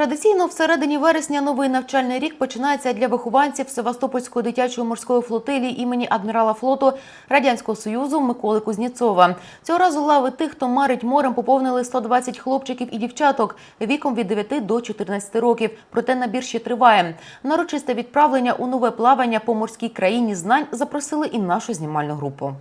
Традиційно всередині вересня новий навчальний рік починається для вихованців Севастопольської дитячої морської флотилії імені адмірала флоту Радянського Союзу Миколи Кузніцова. Цього разу лави тих, хто марить морем, поповнили 120 хлопчиків і дівчаток віком від 9 до 14 років. Проте набір ще триває. На урочисте відправлення у нове плавання по морській країні знань запросили і нашу знімальну групу.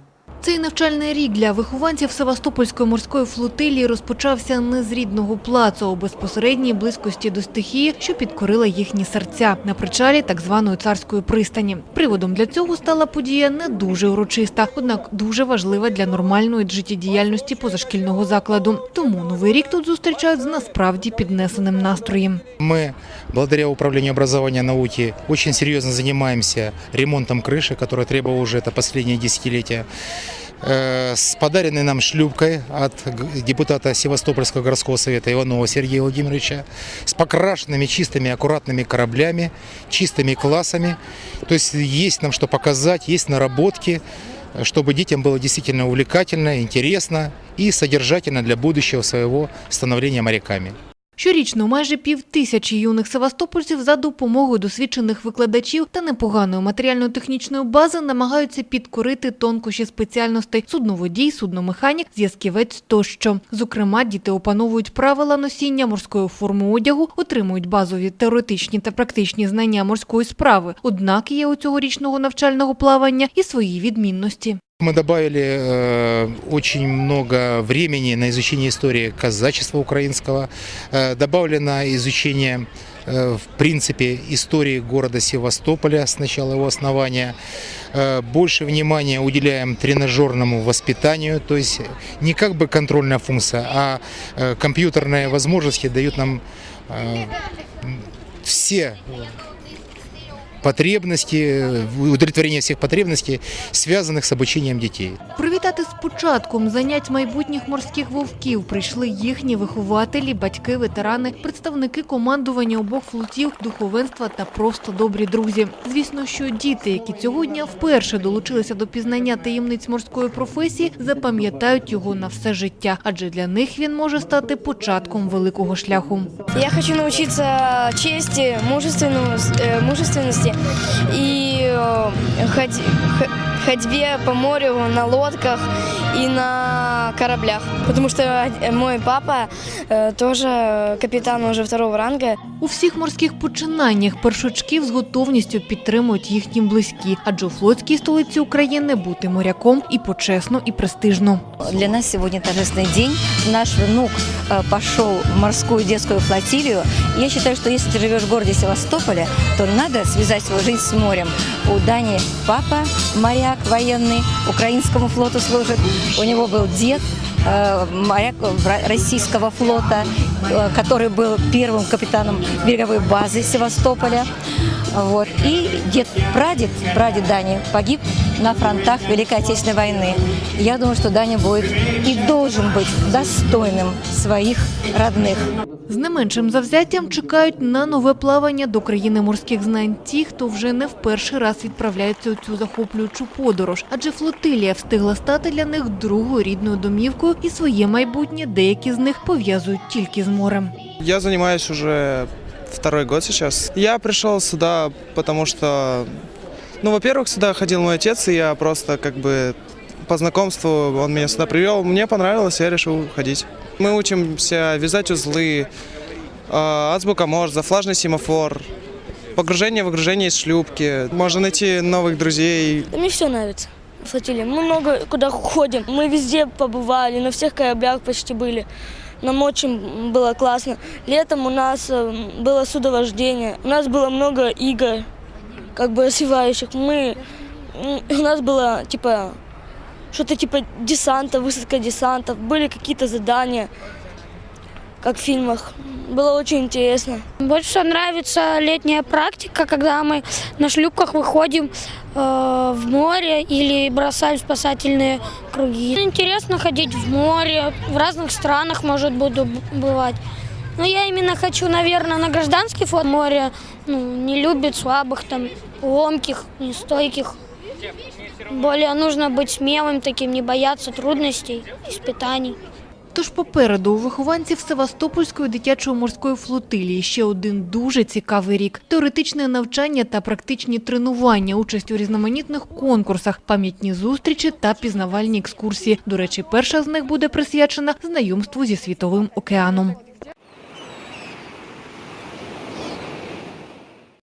Цей навчальний рік для вихованців Севастопольської морської флотилії розпочався не з рідного плацу, а у безпосередній близькості до стихії, що підкорила їхні серця на причалі так званої царської пристані. Приводом для цього стала подія не дуже урочиста, однак дуже важлива для нормальної життєдіяльності позашкільного закладу. Тому новий рік тут зустрічають з насправді піднесеним настроєм. Мы, благодаря Управлению образования и науки, очень серьезно занимаемся ремонтом крыши, которая требовала уже это последнее десятилетие. Э, С подаренной нам шлюпкой от г- депутата Севастопольского городского совета Иванова Сергея Владимировича, с покрашенными чистыми аккуратными кораблями, чистыми классами. То есть есть нам что показать, есть наработки, э, чтобы детям было действительно увлекательно, интересно и содержательно для будущего своего становления моряками. Щорічно майже пів тисячі юних севастопольців за допомогою досвідчених викладачів та непоганої матеріально-технічної бази намагаються підкорити тонкощі спеціальностей судноводій, судномеханік, зв'язківець тощо. Зокрема, діти опановують правила носіння морської форми одягу, отримують базові теоретичні та практичні знання морської справи. Однак є у цьогорічного навчального плавання і свої відмінності. Мы добавили э, очень много времени на изучение истории казачества украинского, э, добавлено изучение э, в принципе истории города Севастополя с начала его основания. Э, Больше внимания уделяем тренажерному воспитанию, то есть не как бы контрольная функция, а э, компьютерные возможности дают нам э, все потребности, удовлетворение всех потребностей, связанных с обучением детей. Привітати з початком занять майбутніх морських вовків прийшли їхні вихователі, батьки, ветерани, представники командування обох флотів, духовенства та просто добрі друзі. Звісно, що діти, які цього дня вперше долучилися до пізнання таємниць морської професії, запам'ятають його на все життя, адже для них він може стати початком великого шляху. Я хочу научиться чести, мужественности, мужественности и э, ходи- х- ходьбе по морю на лодках и на кораблях. Потому что э, мой папа э, тоже капитан уже второго ранга. У всіх морських починаннях першачків з готовністю підтримують їхні близькі, адже у флотській столиці України бути моряком і почесно, і престижно. Для нас сегодня торжественный день. Наш внук э, пошел в морскую детскую флотилию. Я считаю, что если ты живешь в городе Севастополе, то надо связать свою жизнь с морем. У Дани папа моряк военный, украинскому флоту служит. У него был дед э, моряк российского флота, э, который был первым капитаном береговой базы Севастополя. Вот. И дед, прадед, прадед Дани погиб на фронтах Великой Отечественной войны. Я думаю, что Даня будет и должен быть достойным своих родных. З не меншим завзяттям чекають на нове плавання до країни морських знань ті, хто вже не в перший раз відправляється у цю захоплюючу подорож, адже флотилія встигла стати для них другою рідною домівкою, і своє майбутнє деякі з них пов'язують тільки з морем. Я занимаюсь уже второй год сейчас. Я пришел сюда, потому что, ну, во-первых, сюда ходил мой отец, и я просто как бы по знакомству он меня сюда привел. Мне понравилось, я решил ходить. Мы учимся вязать узлы, э, азбука Морзе, флажный семафор, погружение, выгружение из шлюпки. Можно найти новых друзей, Мне все нравится. Флотилия. Мы много куда ходим. Мы везде побывали, на всех кораблях почти были. Нам очень было классно. Летом у нас э, было судовождение. У нас было много игр, как бы развивающих. Мы, м, у нас было типа что-то типа десанта, высадка десантов. Были какие-то задания, Как в фильмах. Было очень интересно. Больше всего нравится летняя практика, когда мы на шлюпках выходим э, в море или бросаем спасательные круги. Интересно ходить в море, в разных странах, может, буду бывать. Но я именно хочу, наверное, на гражданский флот море. Ну, не любит слабых, там, ломких, нестойких. Более нужно быть смелым таким, не бояться трудностей, испытаний. Тож попереду у вихованців Севастопольської дитячої морської флотилії ще один дуже цікавий рік. Теоретичне навчання та практичні тренування, участь у різноманітних конкурсах, пам'ятні зустрічі та пізнавальні екскурсії. До речі, перша з них буде присвячена знайомству зі світовим океаном.